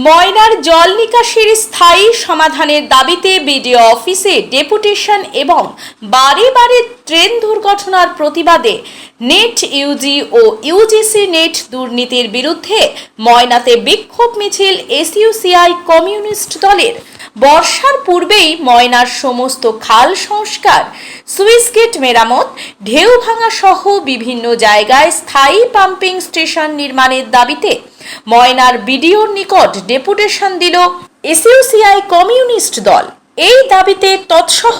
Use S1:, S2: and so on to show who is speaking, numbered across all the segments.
S1: ময়নার জল নিকাশির স্থায়ী সমাধানের দাবিতে বিডিও অফিসে ডেপুটেশন এবং বারে বারে ট্রেন দুর্ঘটনার প্রতিবাদে নেট ইউজি ও ইউজিসি নেট দুর্নীতির বিরুদ্ধে ময়নাতে বিক্ষোভ মিছিল এসইউসিআই কমিউনিস্ট দলের। বর্ষার পূর্বেই ময়নার সমস্ত খাল সংস্কার সুইস গেট মেরামত, ঢেউ ভাঙা সহ বিভিন্ন জায়গায় স্থায়ী পাম্পিং স্টেশন নির্মাণের দাবিতে ময়নার বিডিওর নিকট ডেপুটেশন দিল এসইউসিআই কমিউনিস্ট দল। এই দাবিতে তৎসহ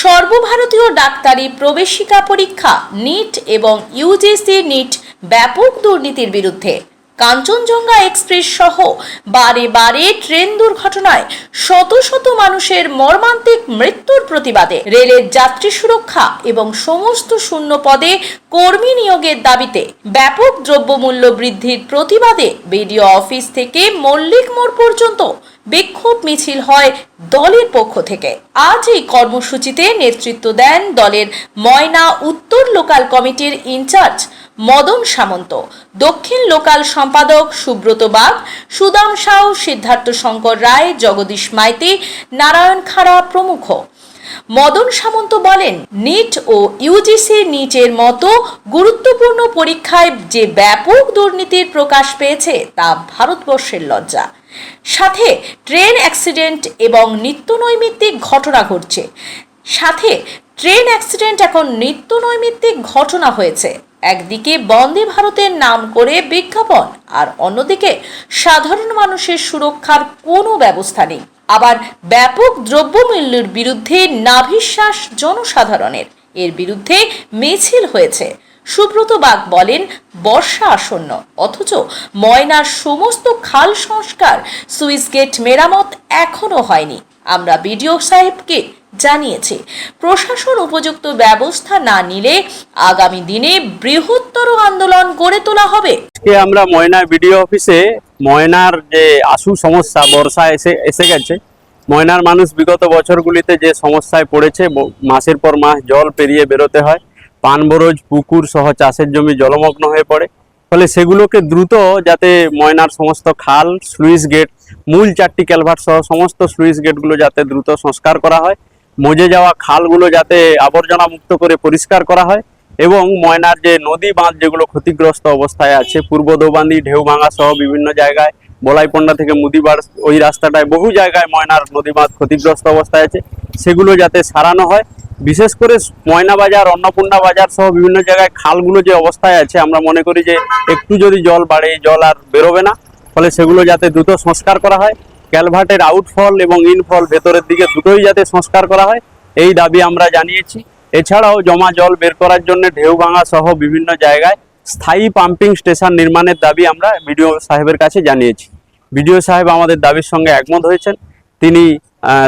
S1: সর্বভারতীয় ডাক্তারি প্রবেশিকা পরীক্ষা, নিট এবং ইউজিসি নিট ব্যাপক দুর্নীতির বিরুদ্ধে। কাঞ্চনজঙ্ঘা এক্সপ্রেস সহ বারে বারে ট্রেন দুর্ঘটনায় শত শত মানুষের মর্মান্তিক মৃত্যুর প্রতিবাদে রেলের যাত্রী সুরক্ষা এবং সমস্ত শূন্য পদে কর্মী নিয়োগের দাবিতে ব্যাপক দ্রব্যমূল্য বৃদ্ধির প্রতিবাদে বিডিও অফিস থেকে মল্লিক মোড় পর্যন্ত বিক্ষোভ মিছিল হয় দলের পক্ষ থেকে। আজ এই কর্মসূচিতে নেতৃত্ব দেন দলের ময়না উত্তর লোকাল কমিটির ইনচার্জ মদন সামন্ত, দক্ষিণ লোকাল সম্পাদক সুব্রত বাগ, সুদাম সাউ, সিদ্ধার্থ শঙ্কর রায়, জগদীশ মাইতি, নারায়ণ খাড়া প্রমুখ। মদন সামন্ত বলেন, নিট ও ইউজিসি নিটের মতো গুরুত্বপূর্ণ পরীক্ষায় যে ব্যাপক দুর্নীতির প্রকাশ পেয়েছে তা ভারতবর্ষের লজ্জা। সাথে ট্রেন অ্যাক্সিডেন্ট এবং নিত্যনৈমিত্তিক ঘটনা ঘটছে। সাথে ট্রেন অ্যাক্সিডেন্ট এখন নিত্য নৈমিত্তিক ঘটনা হয়েছে। একদিকে বন্দে ভারতের নাম করে বিজ্ঞাপন, আর অন্যদিকে সাধারণ মানুষের সুরক্ষার কোনো ব্যবস্থা নেই। আবার ব্যাপক দ্রব্যমূল্যের বিরুদ্ধে নাভিশ্বাস জনসাধারণের। এর বিরুদ্ধে মিছিল হয়েছে। সুব্রত বাগ বলেন, বর্ষা আসন্ন, অথচ ময়নার সমস্ত খাল সংস্কার সুইস গেট মেরামত এখনও হয়নি। আমরা বিডিও সাহেবকে জানিয়েছি। প্রশাসন উপযুক্ত ব্যবস্থা না নিলে আগামী দিনে বৃহত্তর আন্দোলন গড়ে তোলা হবে।
S2: আমরা ময়না বিডিও অফিসে ময়নার যে আশু সমস্যা, বর্ষা এসে এসে গেছে। ময়নার মানুষ বিগত বছরগুলিতে যে সমস্যায় পড়েছে মাসের পর মাস জল পেরিয়ে বেরোতে হয়। পানবরজ, পুকুর সহ চাষের জমি জলমগ্ন হয়ে পড়ে। ফলে সেগুলোকে দ্রুত যাতে ময়নার সমস্ত খাল, স্লুইস গেট, মূল চারটি ক্যালভার্ট সহ সমস্ত স্লুইস গেটগুলো যাতে দ্রুত সংস্কার করা হয়। মজে যাওয়া খালগুলো যাতে আবর্জনা মুক্ত করে পরিষ্কার করা হয় এবং ময়নার যে নদী বাঁধ যেগুলো ক্ষতিগ্রস্ত অবস্থায় আছে, পূর্ব দোবান্দি ঢেউ ভাঙা সহ বিভিন্ন জায়গায়, বলাইপন্ডা থেকে মুদিবার ওই রাস্তাটায় বহু জায়গায় ময়নার নদী বাঁধ ক্ষতিগ্রস্ত অবস্থায় আছে। সেগুলো যাতে সারানো হয়। বিশেষ করে ময়না বাজার, অন্নপূর্ণা বাজার সহ বিভিন্ন জায়গায় খালগুলো যে অবস্থায় আছে, আমরা মনে করি যে একটু যদি জল বাড়ে, জল আর বেরোবে না। ফলে সেগুলো যাতে দ্রুত সংস্কার করা হয়। ক্যালভার্টের আউটফল এবং ইনফল ভেতরের দিকে দুটোই যাতে সংস্কার করা হয়, এই দাবি আমরা জানিয়েছি। এছাড়াও জমা জল বের করার জন্য ঢেউ ভাঙা সহ বিভিন্ন জায়গায় স্থায়ী পাম্পিং স্টেশন নির্মাণের দাবি আমরা বিডিও সাহেবের কাছে জানিয়েছি। বিডিও সাহেব আমাদের দাবির সঙ্গে একমত হয়েছেন। তিনি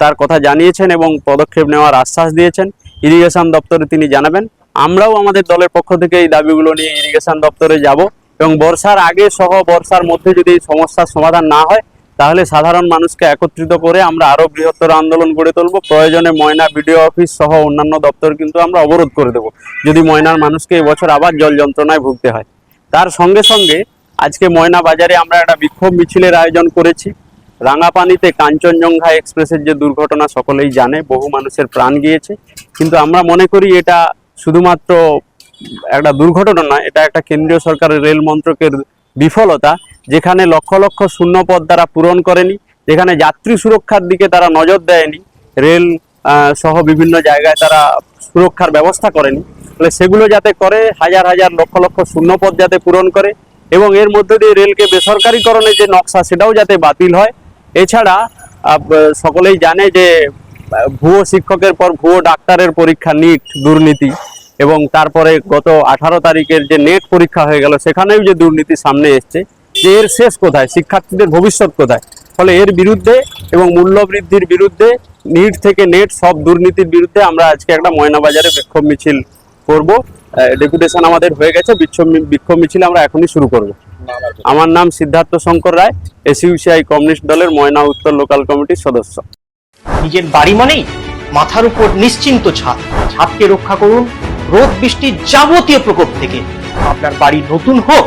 S2: তার কথা জানিয়েছেন এবং পদক্ষেপ নেওয়ার আশ্বাস দিয়েছেন। ইরিগেশন দপ্তরে তিনি জানাবেন, আমরাও আমাদের দলের পক্ষ থেকে এই দাবিগুলো নিয়ে ইরিগেশন দপ্তরে যাব এবং বর্ষার আগে সহ বর্ষার মধ্যে যদি সমস্যার সমাধান না হয় তাহলে সাধারণ মানুষকে একত্রিত করে আমরা আরও বৃহত্তর আন্দোলন গড়ে তুলব। প্রয়োজনে ময়না বিডিও অফিস সহ অন্যান্য দপ্তর কিন্তু আমরা অবরোধ করে দেব। যদি ময়নার মানুষকে এবছর আবার জল যন্ত্রণায় ভুগতে হয়। তার সঙ্গে সঙ্গে আজকে ময়না বাজারে আমরা একটা বিক্ষোভ মিছিলের আয়োজন করেছি। রাঙাপানিতে কাঞ্চনজঙ্ঘা এক্সপ্রেসের যে দুর্ঘটনা সকলেই জানে, বহু মানুষের প্রাণ গিয়েছে। কিন্তু আমরা মনে করি এটা শুধুমাত্র একটা দুর্ঘটনা নয়, এটা একটা কেন্দ্রীয় সরকারের রেল মন্ত্রকের বিফলতা। যেখানে লক্ষ লক্ষ শূন্য পদ তারা পূরণ করেনি, যেখানে যাত্রী সুরক্ষার দিকে তারা নজর দেয়নি, রেল সহ বিভিন্ন জায়গায় তারা সুরক্ষার ব্যবস্থা করেনি। ফলে সেগুলো যাতে করে, হাজার হাজার লক্ষ লক্ষ শূন্য পদ যাতে পূরণ করে এবং এর মধ্যে দিয়ে রেলকে বেসরকারিকরণের যে নকশা সেটাও যাতে বাতিল হয়। এছাড়া সকলেই জানে যে, ভুয়ো শিক্ষকের পর ভুয়ো ডাক্তারের পরীক্ষা নিট, দুর্নীতি এবং তারপরে গত আঠারো তারিখের যে নেট পরীক্ষা হয়ে গেল, সেখানেও যে দুর্নীতি সামনে এসছে যে এর শেষ কোথায়? শিক্ষার্থীদের ভবিষ্যৎ কোথায়? ফলে এর বিরুদ্ধে এবং মূল্য বৃদ্ধির বিরুদ্ধে, নিট থেকে নেট সব দুর্নীতির বিরুদ্ধে আমরা আজকে একটা ময়নাবাজারে বিক্ষোভ মিছিল করব। ডেপুটেশন আমাদের হয়ে গেছে, বিক্ষোভ বিক্ষোভ মিছিল আমরা এখনই শুরু করব। আমার নাম সিদ্ধার্থ শঙ্কর রায়, এসইউসিআই কমিউনিস্ট দলের ময়না উত্তর লোকাল কমিটির সদস্য।
S3: নিজের বাড়ি মানেই মাথার উপর নিশ্চিন্ত ছাদ। ছাদকে রক্ষা করুন রোদ বৃষ্টির যাবতীয় প্রকোপ থেকে। আপনার বাড়ি নতুন হোক